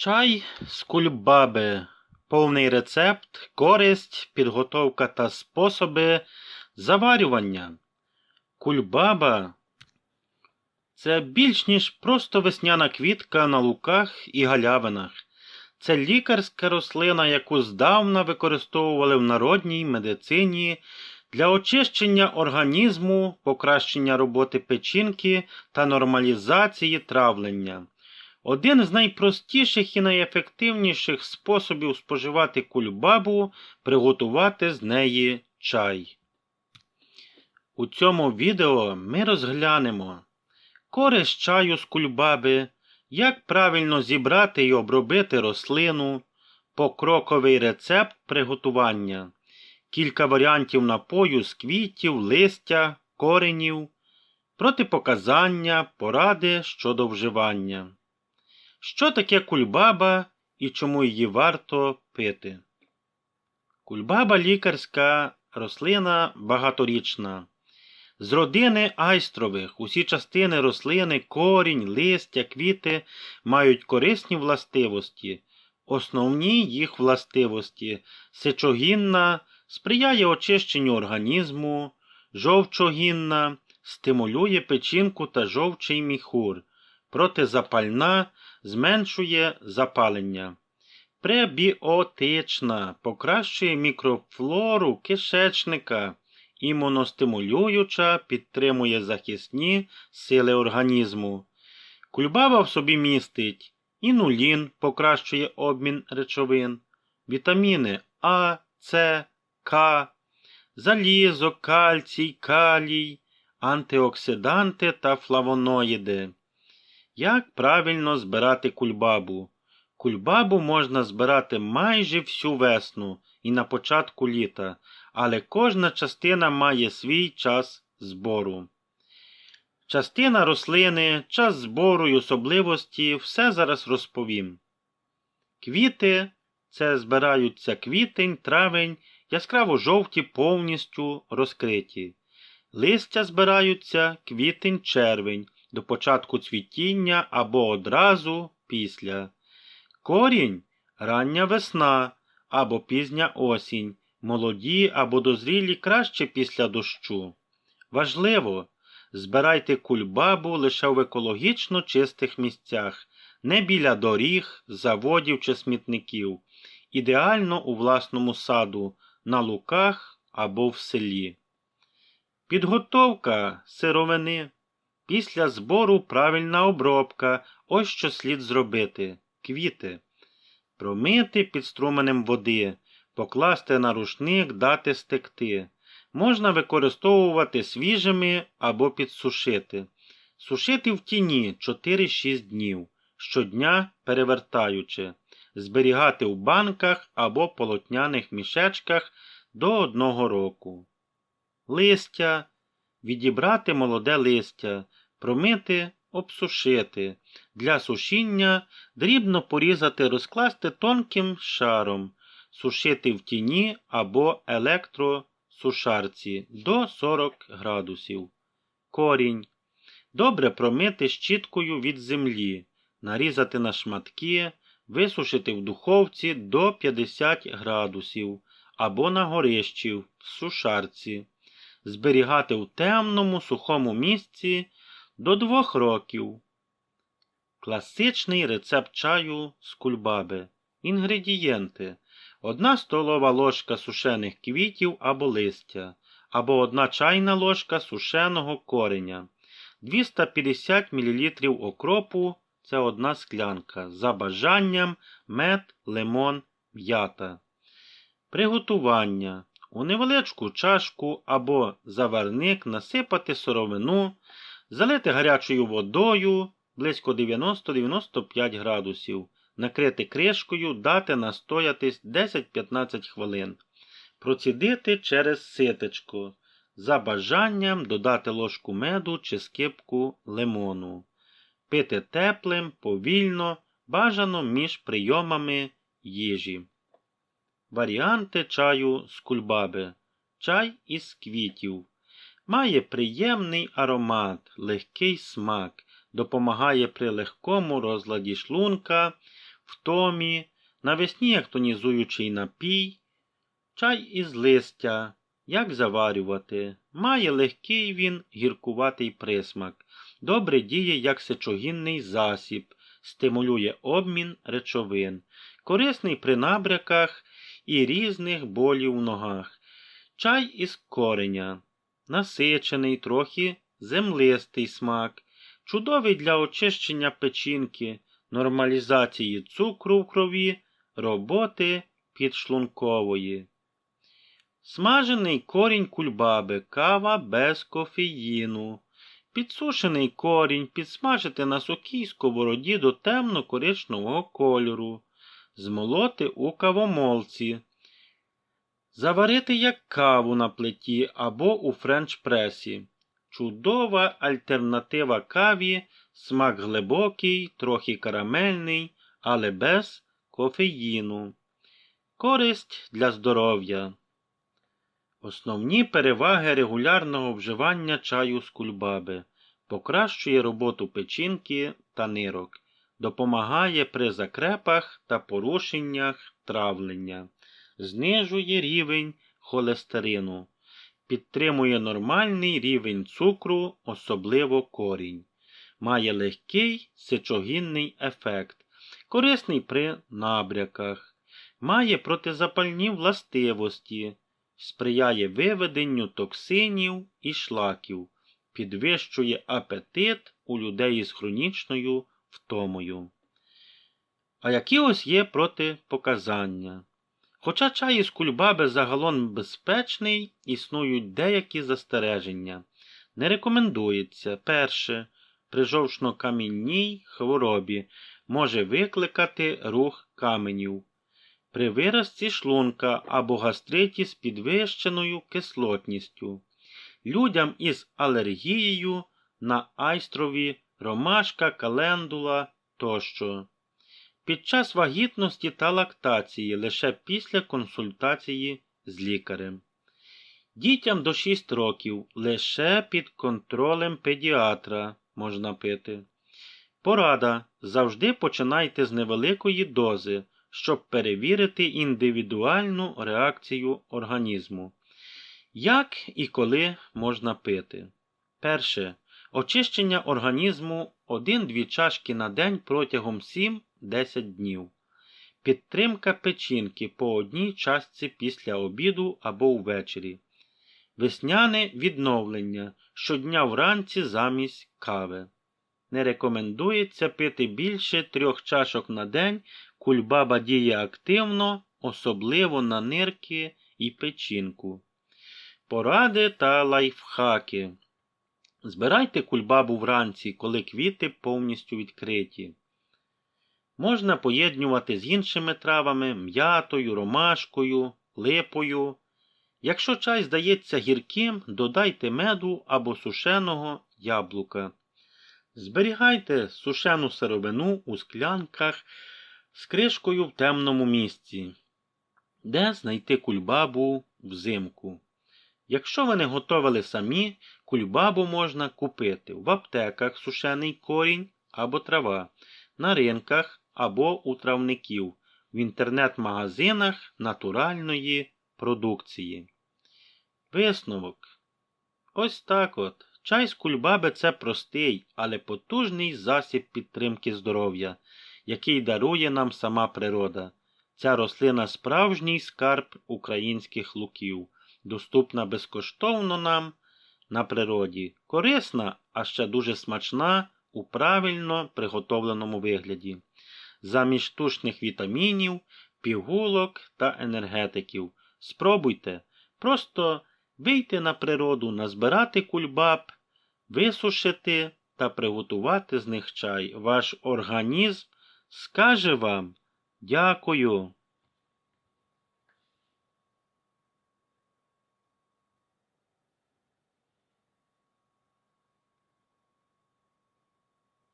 Чай з кульбаби. Повний рецепт, користь, підготовка та способи заварювання. Кульбаба це більш ніж просто весняна квітка на луках і галявинах. Це лікарська рослина, яку здавна використовували в народній медицині для очищення організму, покращення роботи печінки та нормалізації травлення. Один з найпростіших і найефективніших способів споживати кульбабу приготувати з неї чай. У цьому відео ми розглянемо користь чаю з кульбаби, як правильно зібрати і обробити рослину, покроковий рецепт приготування, кілька варіантів напою з квітів, листя, коренів, протипоказання, поради щодо вживання. Що таке кульбаба і чому її варто пити? Кульбаба лікарська рослина багаторічна. З родини айстрових усі частини рослини, корінь, листя, квіти мають корисні властивості. Основні їх властивості сечогінна сприяє очищенню організму, жовчогінна стимулює печінку та жовчий міхур, протизапальна зменшує запалення. Пребіотична покращує мікрофлору кишечника, імуностимулююча підтримує захисні сили організму. Кульбаба в собі містить інулін покращує обмін речовин, вітаміни А, С, К, залізо, кальцій, калій, антиоксиданти та флавоноїди. Як правильно збирати кульбабу? Кульбабу можна збирати майже всю весну і на початку літа, але кожна частина має свій час збору. Частина рослини, час збору і особливості все зараз розповім. Квіти це збираються квітень, травень, яскраво жовті повністю розкриті. Листя збираються квітень, червень до початку цвітіння або одразу після. Корінь рання весна або пізня осінь, молоді або дозрілі краще після дощу. Важливо, збирайте кульбабу лише в екологічно чистих місцях, не біля доріг, заводів чи смітників, ідеально у власному саду, на луках або в селі. Підготовка сировини. Після збору правильна обробка. Ось що слід зробити. Квіти. Промити під струменем води, покласти на рушник, дати стекти. Можна використовувати свіжими або підсушити. Сушити в тіні 4-6 днів, щодня перевертаючи, зберігати в банках або полотняних мішечках до одного року. Листя. Відібрати молоде листя, промити, обсушити. Для сушіння дрібно порізати, розкласти тонким шаром, сушити в тіні або електросушарці до 40 градусів. Корінь. Добре промити щіткою від землі, нарізати на шматки, висушити в духовці до 50 градусів або на горищі в сушарці. Зберігати в темному сухому місці до двох років. Класичний рецепт чаю з кульбаби. Інгредієнти: 1 столова ложка сушених квітів або листя, або 1 чайна ложка сушеного кореня, 250 мл окропу це одна склянка. За бажанням мед, лимон, м'ята. Приготування. У невеличку чашку або заварник насипати сировину, залити гарячою водою близько 90-95 градусів, накрити кришкою, дати настоятись 10-15 хвилин. Процідити через ситечко. За бажанням додати ложку меду чи скипку лимону. Пити теплим, повільно, бажано між прийомами їжі. Варіанти чаю з кульбаби. Чай із квітів. Має приємний аромат, легкий смак, допомагає при легкому розладі шлунка, втомі, навесні як тонізуючий напій, чай із листя, як заварювати. Має легкий він гіркуватий присмак, добре діє як сечогінний засіб, стимулює обмін речовин, корисний при набряках і різних болів в ногах. Чай із кореня, насичений, трохи землистий смак, чудовий для очищення печінки, нормалізації цукру в крові, роботи підшлункової. Смажений корінь кульбаби, кава без кофеїну. Підсушений корінь підсмажити на сухій сковороді до темно-коричневого кольору, змолоти у кавомолці, заварити як каву на плиті або у френч-пресі. Чудова альтернатива каві, смак глибокий, трохи карамельний, але без кофеїну. Користь для здоров'я. Основні переваги регулярного вживання чаю з кульбаби. Покращує роботу печінки та нирок, допомагає при закрепах та порушеннях травлення, знижує рівень холестерину, підтримує нормальний рівень цукру, особливо корінь, має легкий сечогінний ефект, корисний при набряках, має протизапальні властивості сприяє виведенню токсинів і шлаків, підвищує апетит у людей із хронічною втомою. А які ось є протипоказання? Хоча чай із кульбаби загалом безпечний, існують деякі застереження. Не рекомендується перше, при жовчно-камінній хворобі може викликати рух каменів при виразці шлунка або гастриті з підвищеною кислотністю, людям із алергією на айстрові, ромашка, календула тощо. Під час вагітності та лактації лише після консультації з лікарем. Дітям до 6 років лише під контролем педіатра можна пити. Порада. Завжди починайте з невеликої дози щоб перевірити індивідуальну реакцію організму. Як і коли можна пити? Перше. Очищення організму 1-2 чашки на день протягом 7-10 днів. Підтримка печінки по одній частці після обіду або ввечері. Весняне відновлення щодня вранці замість кави. Не рекомендується пити більше трьох чашок на день Кульбаба діє активно, особливо на нирки і печінку. Поради та лайфхаки. Збирайте кульбабу вранці, коли квіти повністю відкриті. Можна поєднювати з іншими травами, м'ятою, ромашкою, липою. Якщо чай здається гірким, додайте меду або сушеного яблука. Зберігайте сушену сировину у склянках з кришкою в темному місці. Де знайти кульбабу взимку? Якщо ви не готовили самі, кульбабу можна купити в аптеках сушений корінь або трава, на ринках або у травників, в інтернет-магазинах натуральної продукції. Висновок. Ось так от. Чай з кульбаби це простий, але потужний засіб підтримки здоров'я який дарує нам сама природа. Ця рослина справжній скарб українських луків, доступна безкоштовно нам на природі, корисна, а ще дуже смачна у правильно приготовленому вигляді, замість штучних вітамінів, пігулок та енергетиків. Спробуйте просто вийти на природу, назбирати кульбаб, висушити та приготувати з них чай. Ваш організм скаже вам дякую.